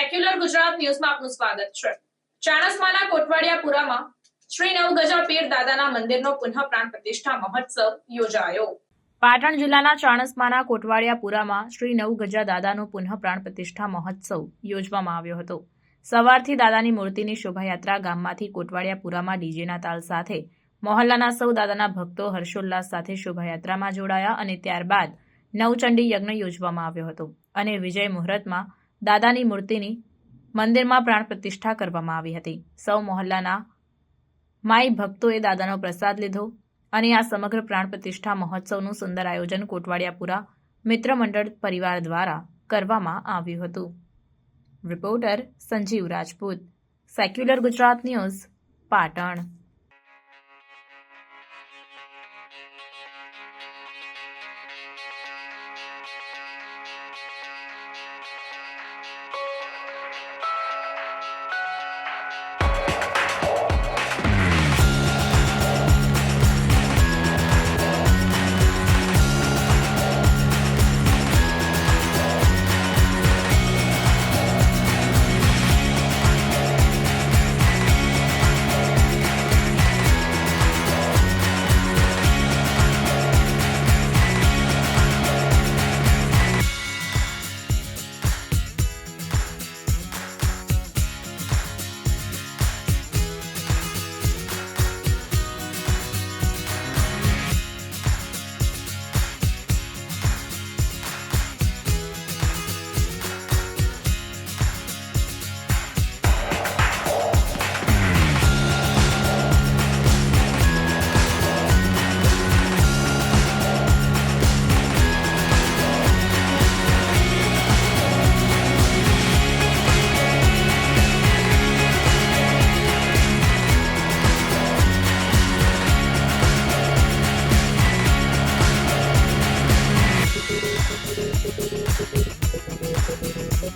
ન્યૂઝમાં આપનું સ્વાગત છે. ચાણસમાના કોટવાડિયાપુરામાં શ્રી નવગજા પીર દાદાના મંદિરનો પુનઃ પ્રાણ પ્રતિષ્ઠા મહોત્સવ યોજાયો. પાટણ જિલ્લાના ચાણસમાના કોટવાડિયાપુરામાં શ્રી નવગજા દાદાનો પુનઃ પ્રાણ પ્રતિષ્ઠા મહોત્સવ યોજવામાં આવ્યો હતો. સવારથી દાદાની મૂર્તિની શોભાયાત્રા ગામમાંથી કોટવાડિયાપુરામાં ડીજેના તાલ સાથે, મોહલ્લાના સૌ દાદાના ભક્તો હર્ષોલ્લાસ સાથે શોભાયાત્રામાં જોડાયા અને ત્યારબાદ નવચંડી યજ્ઞ યોજવામાં આવ્યો હતો અને વિજય મુહૂર્તમાં દાદાની મૂર્તિની મંદિરમાં પ્રાણ પ્રતિષ્ઠા કરવામાં આવી હતી. સૌ મોહલ્લાના માઈ ભક્તોએ દાદાનો પ્રસાદ લીધો અને આ સમગ્ર પ્રાણ પ્રતિષ્ઠા મહોત્સવનું સુંદર આયોજન કોટવાડિયાપુરા મિત્ર મંડળ પરિવાર દ્વારા કરવામાં આવ્યું હતું. Reporter Sanjeev Rajput. Secular Gujarat news Patan.